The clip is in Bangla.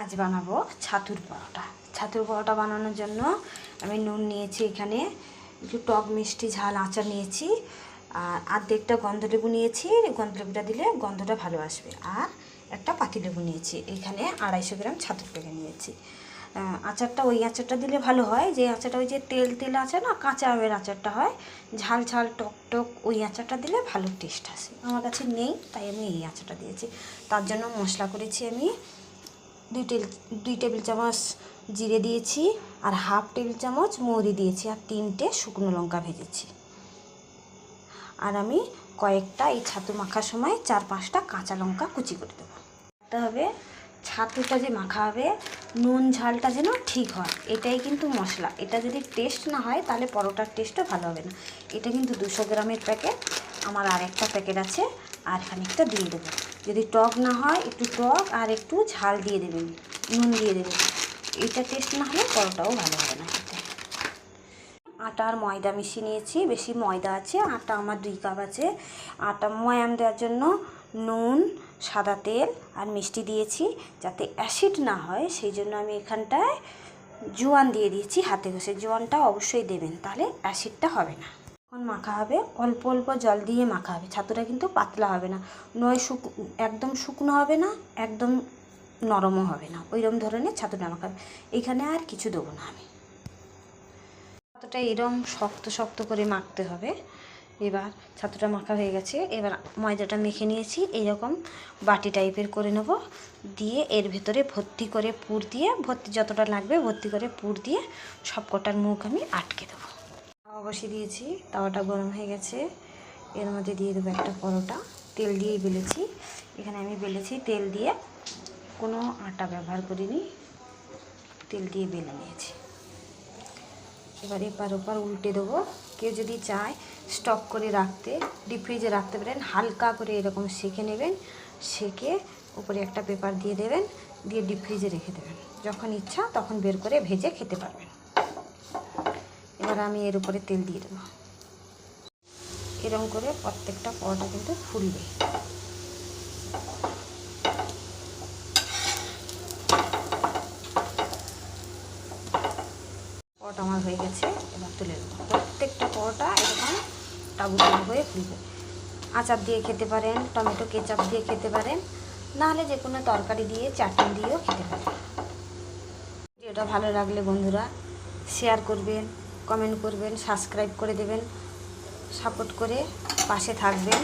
আজ বানাবো ছাতুর পরোটা। ছাতুর পরোটা বানানোর জন্য আমি নুন নিয়েছি এখানে, একটু টক মিষ্টি ঝাল আচার নিয়েছি, আর আর্ধেকটা গন্ধলেবু নিয়েছি, গন্ধলেবুটা দিলে গন্ধটা ভালো আসবে। আর একটা পাতিলেবু নিয়েছি, এখানে আড়াইশো গ্রাম ছাতুর প্যাকেট নিয়েছি। আচারটা ওই আচারটা দিলে ভালো হয়। যে আচারটা ওই যে তেল তেল আছে না, কাঁচা আমের আচারটা হয়, ঝাল ঝাল, টক টক, ওই আচারটা দিলে ভালো টেস্ট আসে। আমার কাছে নেই, তাই আমি এই আচারটা দিয়েছি। তার জন্য মশলা করেছি আমি দুই টেবিল দুই টেবিল চামচ জিরে দিয়েছি আর হাফ টেবিল চামচ মৌরি দিয়েছি আর তিনটে শুকনো লঙ্কা ভেজেছি। আর আমি কয়েকটা এই ছাতু মাখার সময় চার পাঁচটা কাঁচা লঙ্কা কুচি করে দেবো। হবে। ছাতুটা যে মাখা হবে নুন ঝালটা যেন ঠিক হয়, এটাই কিন্তু মশলা। এটা যদি টেস্ট না হয়, তাহলে পরোটার টেস্টও ভালো হবে না। এটা কিন্তু দুশো গ্রামের প্যাকেট, আমার আর একটা প্যাকেট আছে, আর খানিকটা দিয়ে দেবো। যদি টক না হয়, একটু টক আর একটু ঝাল দিয়ে দেবেন, নুন দিয়ে দেবেন। এটা টেস্ট না হলে পরোটাও ভালো হবে না। আটা আর ময়দা মিশিয়ে নিয়েছি। বেশি ময়দা আছে, আটা আমার দুই কাপ আছে। আটা ময়াম দেওয়ার জন্য নুন, সাদা তেল আর মিষ্টি দিয়েছি যাতে অ্যাসিড না হয়। সেই জন্য আমি এখানটায় জোয়ান দিয়ে দিয়েছি হাতে ঘষে। জোয়ানটা অবশ্যই দেবেন, তাহলে অ্যাসিডটা হবে না। এখন মাখা হবে। অল্প অল্প জল দিয়ে মাখা হবে। ছাতুটা কিন্তু পাতলা হবে না। নয় শুক, একদম শুকনো হবে না, একদম নরমও হবে না। ওইরকম ধরনের ছাতুটা মাখা হবে। এখানে আর কিছু দেবো না আমি। ছাতুটা এরম শক্ত শক্ত করে মাখতে হবে। এবার ছাতুটা মাখা হয়ে গেছে। এবার ময়দাটা মেখে নিয়েছি। এইরকম বাটি টাইপের করে নেব। দিয়ে এর ভেতরে ভর্তি করে পুর দিয়ে, ভর্তি যতটা লাগবে ভর্তি করে পুর দিয়ে সব কটার মুখ আমি আটকে দেবো। তাওয়া বসিয়ে দিয়েছি। তাওয়াটা গরম হয়ে গেছে। এর মধ্যে দিয়ে দেবো একটা পরোটা। তেল দিয়েই বেলেছি। এখানে আমি বেলেছি তেল দিয়ে কোনো আটা ব্যবহার করিনি। তেল দিয়ে বেলে নিয়েছি। এবার এপার ওপার উল্টে দেবো। কেউ যদি চায় স্টক করে রাখতে ডিপ ফ্রিজে রাখতে পারেন, হালকা করে এরকম সেঁকে নেবেন, সেঁকে উপরে একটা পেপার দিয়ে দেবেন, দিয়ে ডিপ ফ্রিজে রেখে দেবেন। যখন ইচ্ছা তখন বের করে ভেজে খেতে পারবেন। এবার আমি এর উপরে তেল দিয়ে দেবো। এরকম করে প্রত্যেকটা পরোটা কিন্তু ফুলবে পরোটা আমার হয়ে গেছে এবার তুলে দেবো। প্রত্যেকটা পরোটা এরকম টাবু টাবু হয়ে ফুলবে। আচার দিয়ে খেতে পারেন, টমেটো কেচাপ দিয়ে খেতে পারেন, নাহলে যে কোনো তরকারি দিয়ে, চাটনি দিয়েও খেতে পারেন। ভিডিওটা ভালো লাগলে বন্ধুরা শেয়ার করবেন কমেন্ট করবেন সাবস্ক্রাইব করে দেবেন সাপোর্ট করে পাশে থাকবেন।